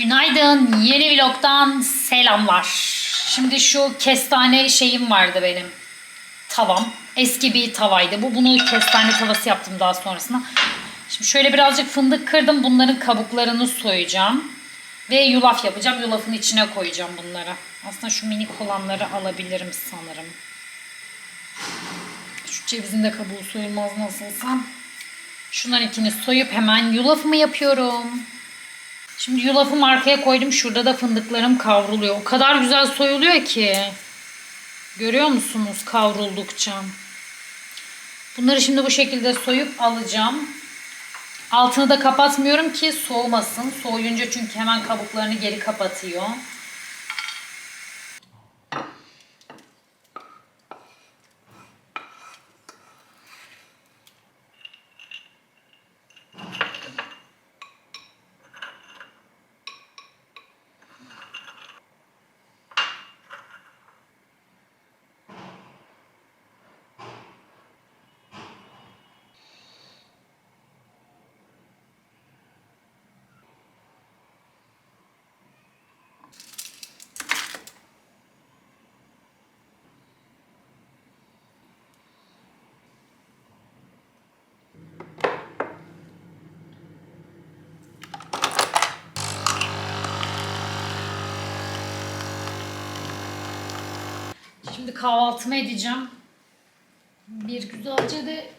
Günaydın. Yeni vlogdan selamlar. Şimdi şu kestane şeyim vardı benim. Tavam. Eski bir tavaydı. Bu bunu kestane tavası yaptım daha sonrasında. Şimdi şöyle birazcık fındık kırdım. Bunların kabuklarını soyacağım. Ve yulaf yapacağım. Yulafın içine koyacağım bunları. Aslında şu minik olanları alabilirim sanırım. Şu cevizin de kabuğu soyulmaz nasılsa. Şunların ikini soyup hemen yulafımı yapıyorum. Şimdi yulafımı arkaya koydum. Şurada da fındıklarım kavruluyor. O kadar güzel soyuluyor ki. Görüyor musunuz kavruldukça? Bunları şimdi bu şekilde soyup alacağım. Altını da kapatmıyorum ki soğumasın. Soğuyunca çünkü hemen kabuklarını geri kapatıyor. Şimdi kahvaltımı edeceğim. Bir güzelce de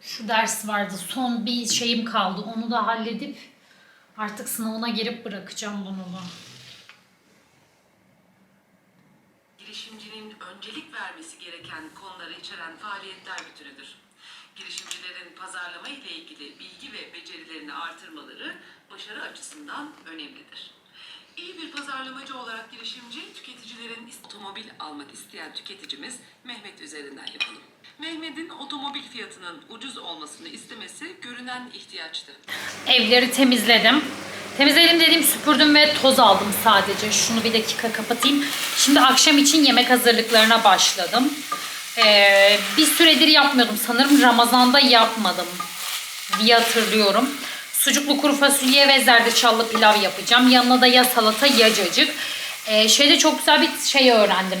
şu ders vardı. Son bir şeyim kaldı. Onu da halledip artık sınavına girip bırakacağım bunu da. girişimcinin öncelik vermesi gereken konuları içeren faaliyetler bütünüdür. Girişimcilerin pazarlama ile ilgili bilgi ve becerilerini artırmaları başarı açısından önemlidir. Pazarlamacı olarak girişimci, tüketicilerin otomobil almak isteyen tüketicimiz Mehmet üzerinden yapalım. Mehmet'in otomobil fiyatının ucuz olmasını istemesi görünen ihtiyaçtı. Evleri temizledim. Temizledim dediğim süpürdüm ve toz aldım sadece. Şunu bir dakika kapatayım. Şimdi akşam için yemek hazırlıklarına başladım. Ee, bir süredir yapmıyordum. Sanırım Ramazan'da yapmadım diye hatırlıyorum. Sucuklu kuru fasulye ve zerdeçallı pilav yapacağım. Yanına da ya salata ya cacık. Ee, şeyde çok güzel bir şey öğrendim.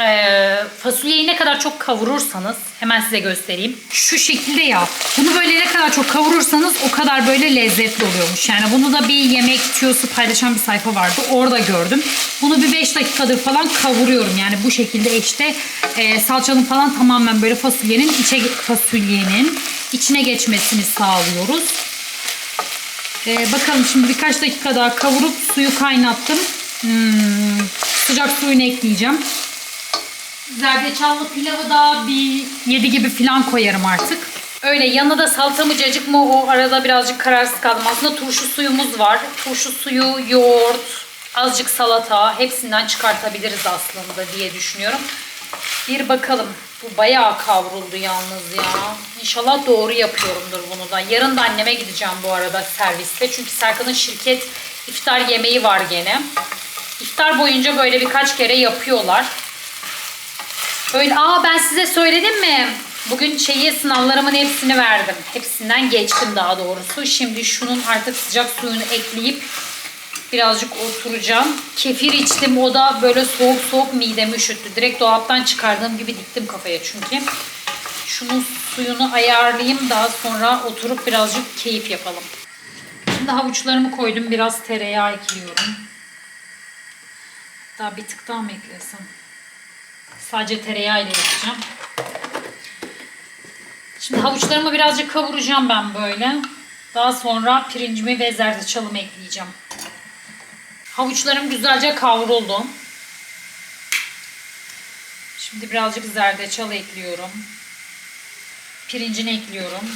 Ee, fasulyeyi ne kadar çok kavurursanız hemen size göstereyim. Şu şekilde ya. Bunu böyle ne kadar çok kavurursanız o kadar böyle lezzetli oluyormuş. Yani bunu da bir yemek tüyosu paylaşan bir sayfa vardı. Orada gördüm. Bunu bir 5 dakikadır falan kavuruyorum. Yani bu şekilde işte e, salçanın falan tamamen böyle fasulyenin içe fasulyenin içine geçmesini sağlıyoruz. Ee, bakalım şimdi birkaç dakika daha kavurup suyu kaynattım. Hmm, sıcak suyunu ekleyeceğim. Zerdeçallı pilavı da bir 7 gibi falan koyarım artık. Öyle yanına da salata mı cacık mı o arada birazcık kararsız kaldım. Aslında turşu suyumuz var. Turşu suyu, yoğurt, azıcık salata hepsinden çıkartabiliriz aslında diye düşünüyorum. Bir bakalım. Bu bayağı kavruldu yalnız ya. İnşallah doğru yapıyorumdur bunu da. Yarın da anneme gideceğim bu arada serviste. Çünkü Serkan'ın şirket iftar yemeği var gene. İftar boyunca böyle birkaç kere yapıyorlar. Öyle, aa ben size söyledim mi? Bugün şeyi sınavlarımın hepsini verdim. Hepsinden geçtim daha doğrusu. Şimdi şunun artık sıcak suyunu ekleyip birazcık oturacağım. Kefir içtim. O da böyle soğuk soğuk midemi üşüttü. Direkt dolaptan çıkardığım gibi diktim kafaya çünkü. Şunun suyunu ayarlayayım. Daha sonra oturup birazcık keyif yapalım. Şimdi havuçlarımı koydum. Biraz tereyağı ekliyorum. Daha bir tık daha mı eklesem? Sadece tereyağı ile yapacağım. Şimdi havuçlarımı birazcık kavuracağım ben böyle. Daha sonra pirincimi ve zerdeçalımı ekleyeceğim. Havuçlarım güzelce kavruldu. Şimdi birazcık zerdeçal ekliyorum. Pirincini ekliyorum.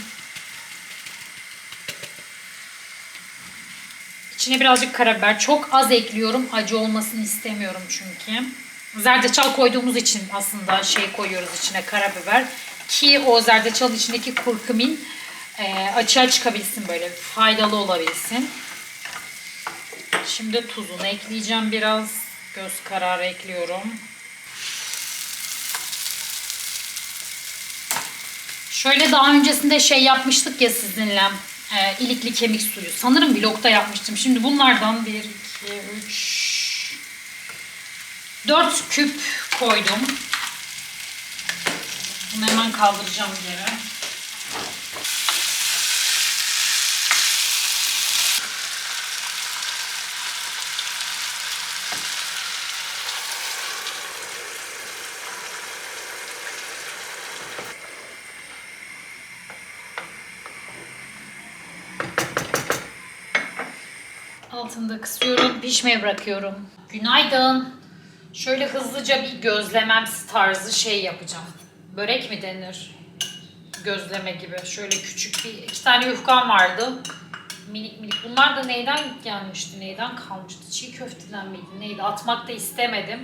İçine birazcık karabiber. Çok az ekliyorum. Acı olmasını istemiyorum çünkü. Zerdeçal koyduğumuz için aslında şey koyuyoruz içine karabiber. Ki o zerdeçal içindeki kurkumin e, açığa çıkabilsin böyle faydalı olabilsin. Şimdi tuzunu ekleyeceğim biraz. Göz kararı ekliyorum. Şöyle daha öncesinde şey yapmıştık ya sizinle. Ee, ilikli kemik suyu. Sanırım vlogda yapmıştım. Şimdi bunlardan 1, 2, 3, 4 küp koydum. Bunu hemen kaldıracağım geri. Altında kısıyorum, pişmeye bırakıyorum. Günaydın. Şöyle hızlıca bir gözlememsi tarzı şey yapacağım. Börek mi denir? Gözleme gibi. Şöyle küçük bir iki tane yufkam vardı. Minik minik. Bunlar da neyden gelmişti? Neyden kalmıştı? Çiğ köfteden miydi? Neydi? Atmak da istemedim.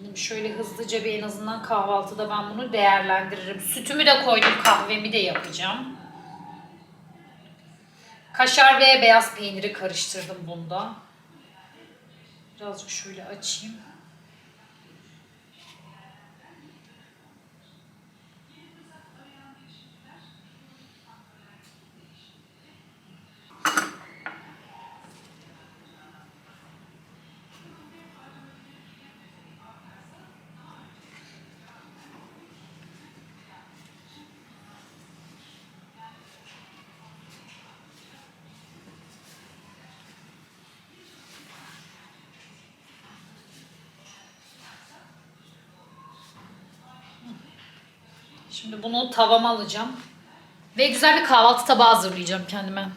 Dedim şöyle hızlıca bir en azından kahvaltıda ben bunu değerlendiririm. Sütümü de koydum, kahvemi de yapacağım. Kaşar ve beyaz peyniri karıştırdım bunda. Birazcık şöyle açayım. Şimdi bunu tavama alacağım. Ve güzel bir kahvaltı tabağı hazırlayacağım kendime.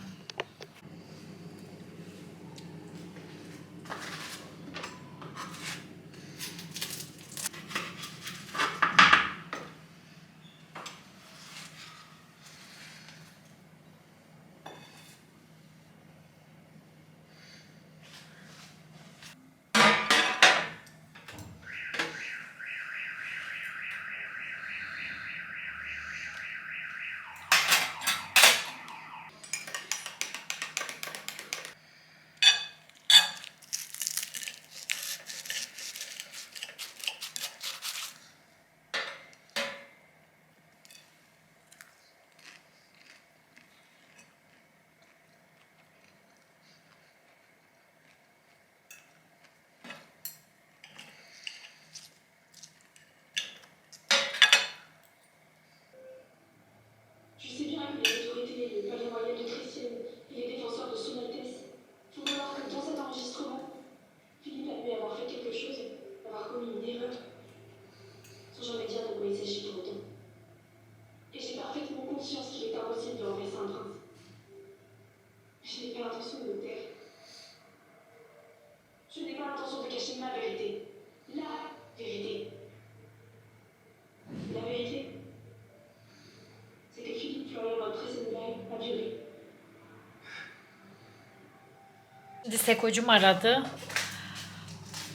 Şimdi Seko'cum aradı.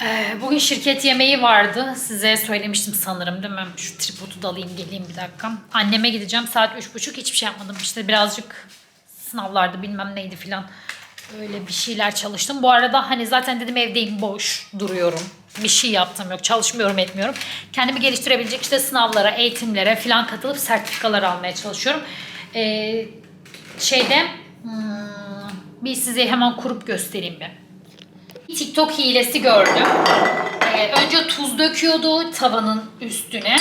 Ee, bugün şirket yemeği vardı. Size söylemiştim sanırım değil mi? Şu tripodu da alayım geleyim bir dakika. Anneme gideceğim. Saat üç buçuk hiçbir şey yapmadım. İşte birazcık sınavlardı bilmem neydi filan. Öyle bir şeyler çalıştım. Bu arada hani zaten dedim evdeyim boş duruyorum. Bir şey yaptım yok. Çalışmıyorum etmiyorum. Kendimi geliştirebilecek işte sınavlara, eğitimlere filan katılıp sertifikalar almaya çalışıyorum. Ee, şeyde bir size hemen kurup göstereyim bir. TikTok hilesi gördüm. Ee, önce tuz döküyordu tavanın üstüne.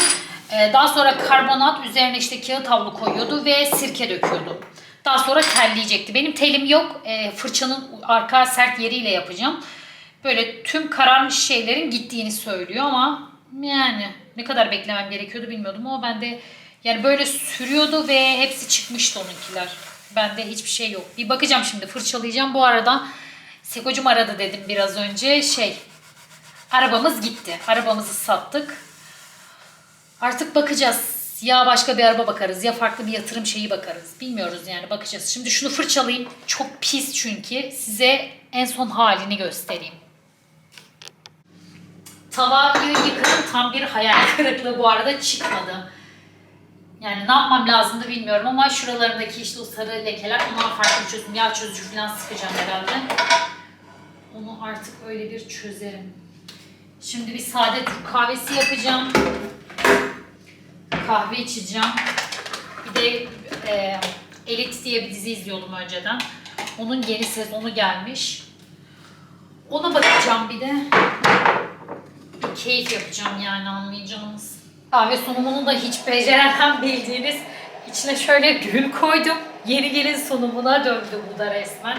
Ee, daha sonra karbonat üzerine işte kağıt havlu koyuyordu ve sirke döküyordu. Daha sonra telleyecekti. Benim telim yok. Ee, fırçanın arka sert yeriyle yapacağım. Böyle tüm kararmış şeylerin gittiğini söylüyor ama yani ne kadar beklemem gerekiyordu bilmiyordum ama ben de yani böyle sürüyordu ve hepsi çıkmıştı onunkiler. Bende hiçbir şey yok. Bir bakacağım şimdi fırçalayacağım. Bu arada Sekocum aradı dedim biraz önce. Şey arabamız gitti. Arabamızı sattık. Artık bakacağız. Ya başka bir araba bakarız ya farklı bir yatırım şeyi bakarız. Bilmiyoruz yani bakacağız. Şimdi şunu fırçalayayım. Çok pis çünkü. Size en son halini göstereyim. Tavayı yıkadım. Tam bir hayal kırıklığı bu arada çıkmadı. Yani ne yapmam lazımdı bilmiyorum ama şuralarındaki işte o sarı lekeler onlar farklı bir çözüm. Yağ çözücü falan sıkacağım herhalde. Onu artık öyle bir çözerim. Şimdi bir sade Türk kahvesi yapacağım. Kahve içeceğim. Bir de e, Elit diye bir dizi izliyordum önceden. Onun yeni sezonu gelmiş. Ona bakacağım bir de. Bir keyif yapacağım yani anlayacağınız. Kahve sunumunu da hiç beceremem bildiğiniz. İçine şöyle gül koydum. Yeni gelin sunumuna döndü bu da resmen.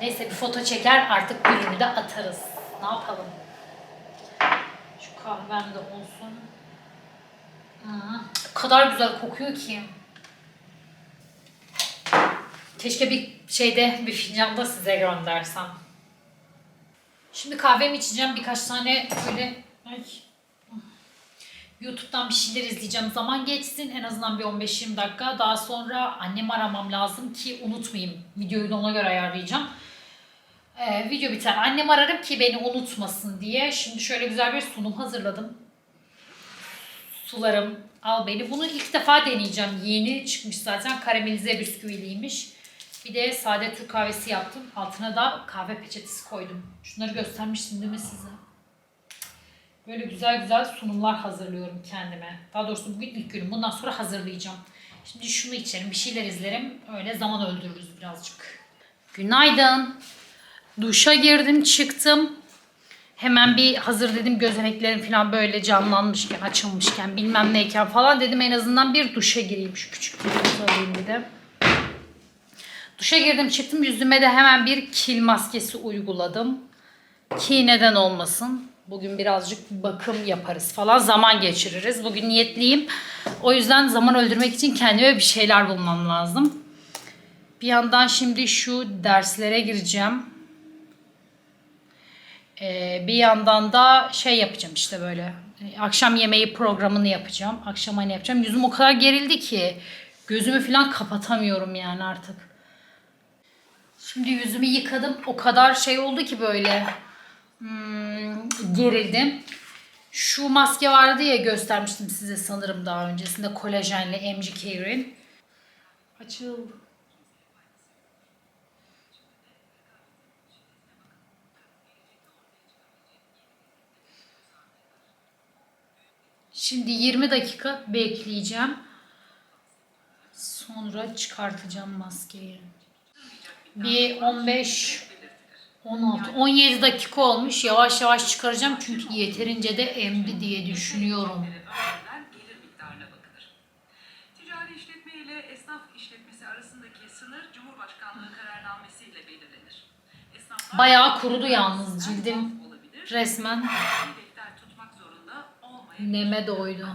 Neyse bir foto çeker artık gülünü de atarız. Ne yapalım? Şu kahvem de olsun. O kadar güzel kokuyor ki. Keşke bir şeyde bir fincanda size göndersem. Şimdi kahvemi içeceğim. Birkaç tane böyle ay, YouTube'dan bir şeyler izleyeceğim. Zaman geçsin en azından bir 15-20 dakika. Daha sonra annemi aramam lazım ki unutmayayım. Videoyu da ona göre ayarlayacağım. Ee, video biter. Annemi ararım ki beni unutmasın diye. Şimdi şöyle güzel bir sunum hazırladım. Sularım al beni. Bunu ilk defa deneyeceğim. Yeni çıkmış zaten. Karamelize bisküviliymiş. Bir de sade Türk kahvesi yaptım. Altına da kahve peçetesi koydum. Şunları göstermiştim değil mi size? Böyle güzel güzel sunumlar hazırlıyorum kendime. Daha doğrusu bugün ilk günüm. Bundan sonra hazırlayacağım. Şimdi şunu içerim, bir şeyler izlerim. Öyle zaman öldürürüz birazcık. Günaydın. Duşa girdim, çıktım. Hemen bir hazır dedim gözeneklerim falan böyle canlanmışken, açılmışken, bilmem neyken falan dedim en azından bir duşa gireyim. Şu küçük bir alayım bir de. Duşa girdim çıktım yüzüme de hemen bir kil maskesi uyguladım. Ki neden olmasın. Bugün birazcık bakım yaparız falan. Zaman geçiririz. Bugün niyetliyim. O yüzden zaman öldürmek için kendime bir şeyler bulmam lazım. Bir yandan şimdi şu derslere gireceğim. Ee, bir yandan da şey yapacağım işte böyle. Akşam yemeği programını yapacağım. Akşam hani yapacağım. Yüzüm o kadar gerildi ki. Gözümü falan kapatamıyorum yani artık. Şimdi yüzümü yıkadım. O kadar şey oldu ki böyle hmm, gerildim. Şu maske vardı ya göstermiştim size sanırım daha öncesinde kolajenli MG Care'in. Açıldı. Şimdi 20 dakika bekleyeceğim. Sonra çıkartacağım maskeyi. Bir 15 16 17 dakika olmuş. Yavaş yavaş çıkaracağım çünkü yeterince de emdi diye düşünüyorum. Bayağı kurudu yalnız cildim. Resmen neme doydu.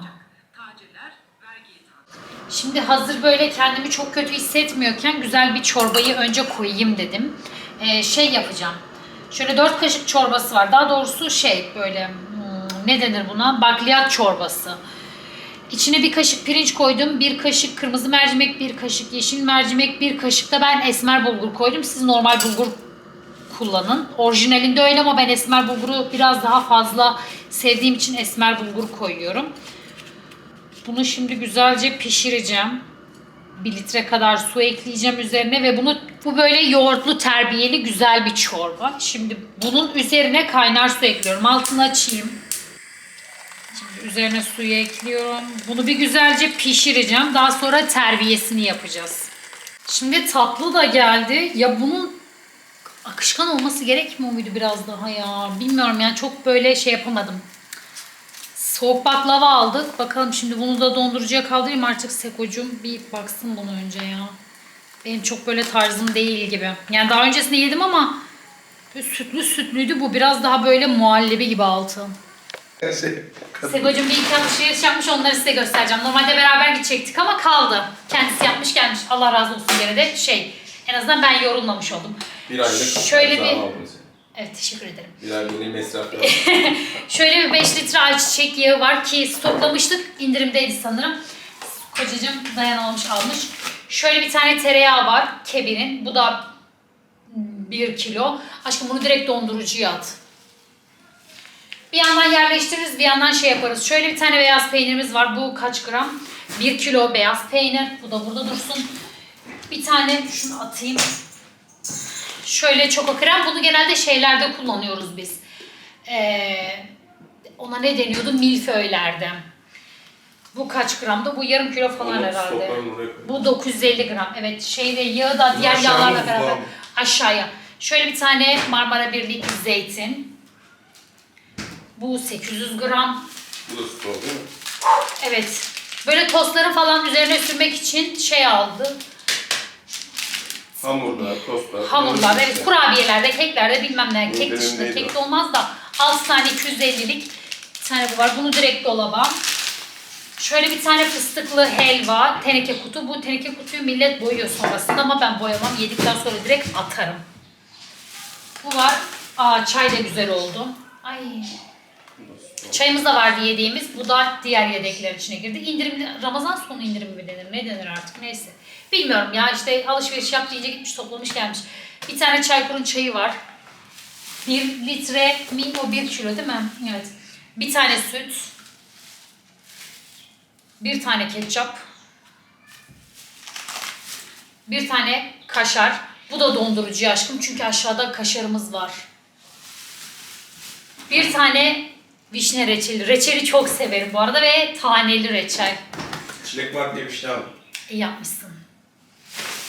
Şimdi hazır böyle kendimi çok kötü hissetmiyorken güzel bir çorbayı önce koyayım dedim. Ee, şey yapacağım. Şöyle 4 kaşık çorbası var. Daha doğrusu şey böyle hmm, ne denir buna? Bakliyat çorbası. İçine bir kaşık pirinç koydum. Bir kaşık kırmızı mercimek, bir kaşık yeşil mercimek, bir kaşık da ben esmer bulgur koydum. Siz normal bulgur kullanın. Orijinalinde öyle ama ben esmer bulguru biraz daha fazla sevdiğim için esmer bulgur koyuyorum. Bunu şimdi güzelce pişireceğim. Bir litre kadar su ekleyeceğim üzerine ve bunu bu böyle yoğurtlu terbiyeli güzel bir çorba. Şimdi bunun üzerine kaynar su ekliyorum. Altını açayım. Şimdi üzerine suyu ekliyorum. Bunu bir güzelce pişireceğim. Daha sonra terbiyesini yapacağız. Şimdi tatlı da geldi. Ya bunun akışkan olması gerekmiyor muydu biraz daha ya? Bilmiyorum yani çok böyle şey yapamadım. Soğuk baklava aldık. Bakalım şimdi bunu da dondurucuya kaldırayım artık Seko'cum. Bir baksın bunu önce ya. Benim çok böyle tarzım değil gibi. Yani daha öncesinde yedim ama sütlü sütlüydü. Bu biraz daha böyle muhallebi gibi altı. Şey, Sego'cum bir iki alışveriş yapmış onları size göstereceğim. Normalde beraber gidecektik ama kaldı. Kendisi yapmış gelmiş. Allah razı olsun gene de şey. En azından ben yorulmamış oldum. bir aylık Şöyle bir- aldın sen. Evet teşekkür ederim. Bir aylık mesraf yok. Şöyle bir 5 litre ayçiçek yağı var ki stoklamıştık. İndirimdeydi sanırım. Kocacığım dayanamamış almış. Şöyle bir tane tereyağı var. Kebir'in. Bu da 1 kilo. Aşkım bunu direkt dondurucuya at. Bir yandan yerleştiririz bir yandan şey yaparız. Şöyle bir tane beyaz peynirimiz var. Bu kaç gram? 1 kilo beyaz peynir. Bu da burada dursun. Bir tane şunu atayım. Şöyle çoko krem. Bunu genelde şeylerde kullanıyoruz biz. Ee, ona ne deniyordu? Milföylerde. Bu kaç gramda? Bu yarım kilo falan Onu herhalde. oraya. Bu 950 gram. Evet şeyde yağı da diğer aşağı yağlarla mı, beraber mı? aşağıya. Şöyle bir tane Marmara Birlik zeytin. Bu 800 gram. Bu da stok değil mi? Evet. Böyle tostları falan üzerine sürmek için şey aldı. Hamurlar, tostlar. Hamurlar, evet kurabiyelerde, keklerde bilmem ne. Kek dışında kek de olmaz da 6 tane 250'lik bir tane bu var. Bunu direkt dolaba. Şöyle bir tane fıstıklı helva, teneke kutu. Bu teneke kutuyu millet boyuyor sonrasında ama ben boyamam. Yedikten sonra direkt atarım. Bu var. Aa çay da güzel oldu. Ay. Çayımız da vardı yediğimiz. Bu da diğer yedekler içine girdi. İndirimli, Ramazan sonu indirimi mi denir? Ne denir artık? Neyse. Bilmiyorum ya işte alışveriş yaptı iyice gitmiş toplamış gelmiş. Bir tane Çaykur'un çayı var. Bir litre mi? O bir kilo değil mi? Evet. Bir tane süt. Bir tane ketçap. Bir tane kaşar. Bu da dondurucu aşkım çünkü aşağıda kaşarımız var. Bir tane vişne reçeli. Reçeli çok severim bu arada ve taneli reçel. Çilek var bir şey aldım. İyi yapmışsın.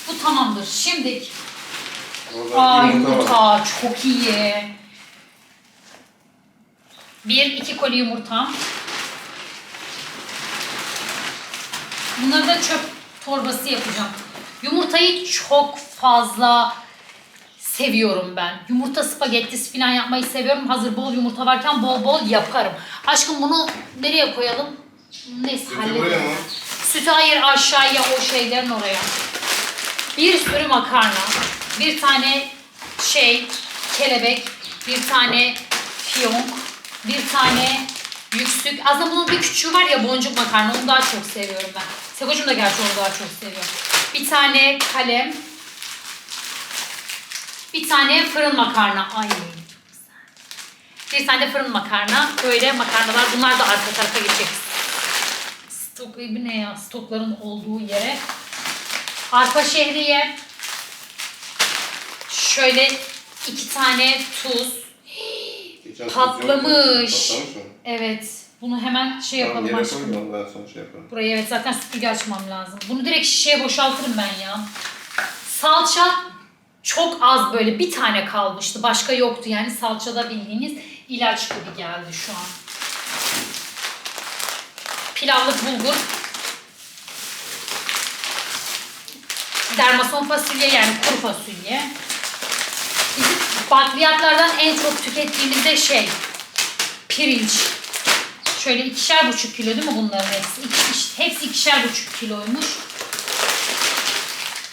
Bu tamamdır. Şimdi aa yumurta çok iyi. Bir, iki koli yumurta. Bunları da çöp torbası yapacağım. Yumurtayı çok fazla seviyorum ben. Yumurta spagettisi falan yapmayı seviyorum. Hazır bol yumurta varken bol bol yaparım. Aşkım bunu nereye koyalım? Neyse Sütü halledelim. Sütü hayır aşağıya o şeylerin oraya. Bir sürü makarna, bir tane şey, kelebek, bir tane fiyonk, bir tane yüksük. Aslında bunun bir küçüğü var ya boncuk makarna onu daha çok seviyorum ben. Sekocuğum da gerçi onu daha çok seviyor. Bir tane kalem, bir tane fırın makarna. Ay. Bir tane fırın makarna. Böyle makarnalar. Bunlar da arka tarafa geçecek. Stok ne ya? Stokların olduğu yere. Arpa şehriye. Şöyle iki tane tuz. Geçen Patlamış. Patlamış mı? Evet. Bunu hemen şey Tamam yapalım yere aşkım. koy da ondan sonra şey yaparım. Buraya evet zaten süpürge açmam lazım. Bunu direkt şişeye boşaltırım ben ya. Salça çok az böyle bir tane kalmıştı. Başka yoktu yani salçada bildiğiniz ilaç gibi geldi şu an. Pilavlık bulgur. Dermason fasulye yani kuru fasulye. Bizim bakliyatlardan en çok tükettiğimiz de şey pirinç. Şöyle ikişer buçuk kilo değil mi bunların hepsi? İki, hepsi ikişer buçuk kiloymuş.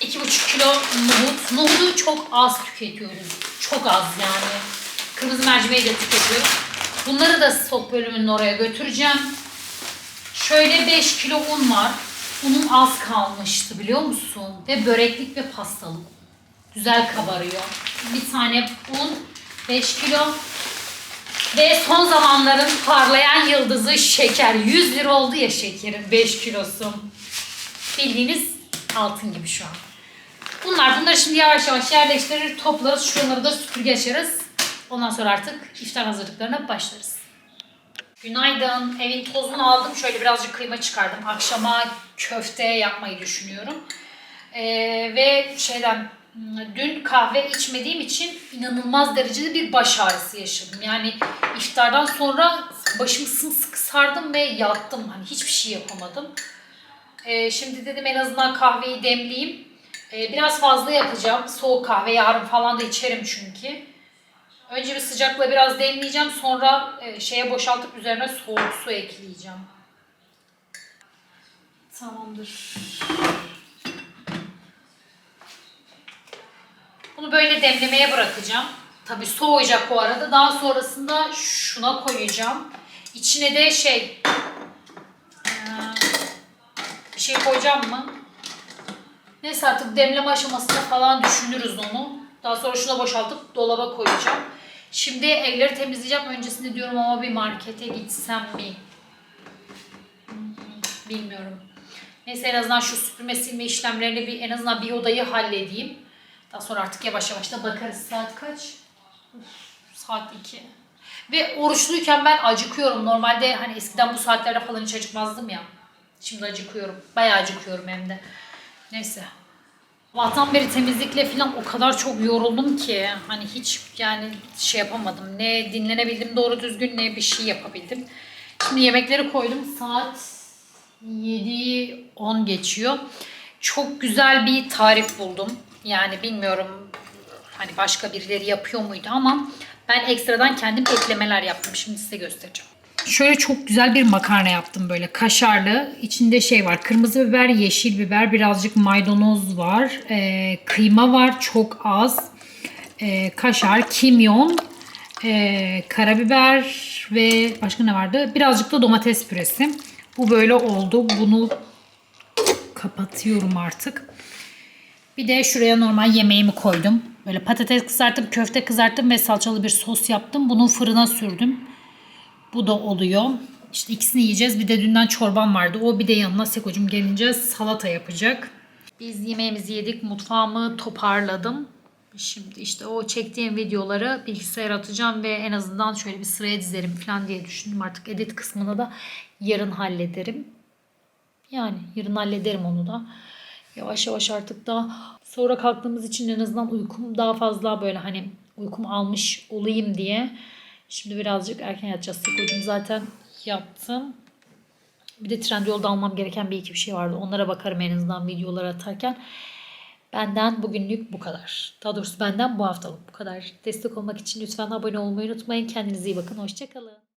İki buçuk kilo nohut. Nohudu çok az tüketiyoruz. Çok az yani. Kırmızı mercimeği de tüketiyoruz. Bunları da stok bölümünün oraya götüreceğim. Şöyle 5 kilo un var. Unum az kalmıştı biliyor musun? Ve böreklik ve pastalık. Güzel kabarıyor. Bir tane un 5 kilo. Ve son zamanların parlayan yıldızı şeker. 100 lira oldu ya şekerin 5 kilosu. Bildiğiniz altın gibi şu an. Bunlar bunları şimdi yavaş yavaş yerleştirir, toplarız. Şuraları da süpürge açarız. Ondan sonra artık iftar hazırlıklarına başlarız. Günaydın. Evin tozunu aldım. Şöyle birazcık kıyma çıkardım. Akşama köfte yapmayı düşünüyorum. Ee, ve şeyden dün kahve içmediğim için inanılmaz derecede bir baş ağrısı yaşadım. Yani iftardan sonra başımı sımsıkı sardım ve yattım. Hani hiçbir şey yapamadım. Ee, şimdi dedim en azından kahveyi demleyeyim. Ee, biraz fazla yapacağım. Soğuk kahve yarın falan da içerim çünkü. Önce bir sıcakla biraz demleyeceğim. Sonra e, şeye boşaltıp üzerine soğuk su ekleyeceğim. Tamamdır. Bunu böyle demlemeye bırakacağım. Tabii soğuyacak o arada. Daha sonrasında şuna koyacağım. İçine de şey bir şey koyacağım mı? Neyse artık demleme aşamasında falan düşünürüz onu. Daha sonra şuna boşaltıp dolaba koyacağım. Şimdi elleri temizleyeceğim. Öncesinde diyorum ama bir markete gitsem mi? Hmm, Bilmiyorum. Neyse en azından şu süpürme silme işlemlerini bir en azından bir odayı halledeyim. Daha sonra artık yavaş yavaş da bakarız. Saat kaç? Uf, saat 2. Ve oruçluyken ben acıkıyorum. Normalde hani eskiden bu saatlerde falan hiç acıkmazdım ya. Şimdi acıkıyorum. Bayağı acıkıyorum hem de. Neyse. Sabahtan beri temizlikle falan o kadar çok yoruldum ki hani hiç yani şey yapamadım. Ne dinlenebildim doğru düzgün ne bir şey yapabildim. Şimdi yemekleri koydum. Saat 7-10 geçiyor. Çok güzel bir tarif buldum. Yani bilmiyorum hani başka birileri yapıyor muydu ama ben ekstradan kendim eklemeler yaptım. Şimdi size göstereceğim. Şöyle çok güzel bir makarna yaptım böyle kaşarlı. İçinde şey var kırmızı biber, yeşil biber, birazcık maydanoz var. Ee, kıyma var çok az. Ee, kaşar, kimyon, ee, karabiber ve başka ne vardı? Birazcık da domates püresi. Bu böyle oldu. Bunu kapatıyorum artık. Bir de şuraya normal yemeğimi koydum. Böyle patates kızarttım, köfte kızarttım ve salçalı bir sos yaptım. Bunu fırına sürdüm. Bu da oluyor. İşte ikisini yiyeceğiz. Bir de dünden çorbam vardı. O bir de yanına Seko'cum gelince salata yapacak. Biz yemeğimizi yedik. Mutfağımı toparladım. Şimdi işte o çektiğim videoları bilgisayara atacağım ve en azından şöyle bir sıraya dizerim falan diye düşündüm. Artık edit kısmını da yarın hallederim. Yani yarın hallederim onu da. Yavaş yavaş artık da sonra kalktığımız için en azından uykum daha fazla böyle hani uykum almış olayım diye. Şimdi birazcık erken yatacağız. Seko'cum zaten yattım. Bir de Trendyol'da almam gereken bir iki bir şey vardı. Onlara bakarım en azından videolar atarken. Benden bugünlük bu kadar. Daha doğrusu benden bu haftalık bu kadar. Destek olmak için lütfen abone olmayı unutmayın. Kendinize iyi bakın. Hoşçakalın.